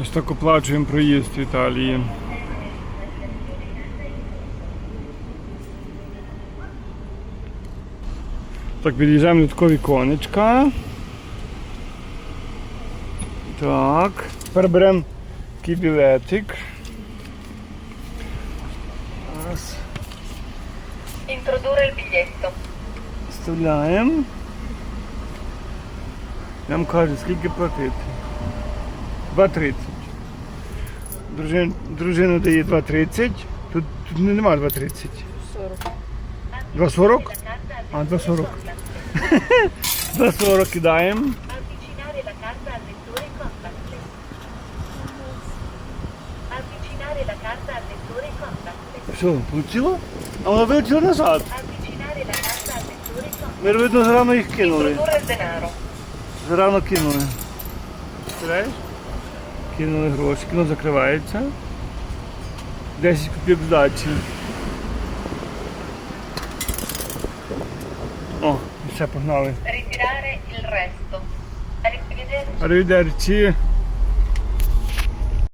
Ось так оплачуємо проїзд в Італії. Так, під'їжджаємо до такого віконечка. Так. Тепер беремо такий білетик. Раз. Introdurre il biglietto. Вставляємо. Нам кажуть, скільки платити. 2,30. Дружина, дружина дає 2,30. Тут, тут не- нема 2,30. 2,40? А, 2,40. 2,40 кидаємо. Все, получило? А воно вилетіло назад. Ми, видно, зарано їх кинули. Зарано кинули. Представляєш? Кинули гроші, кіно закривається. 10 копійок здачі. О, все погнали. Ritirare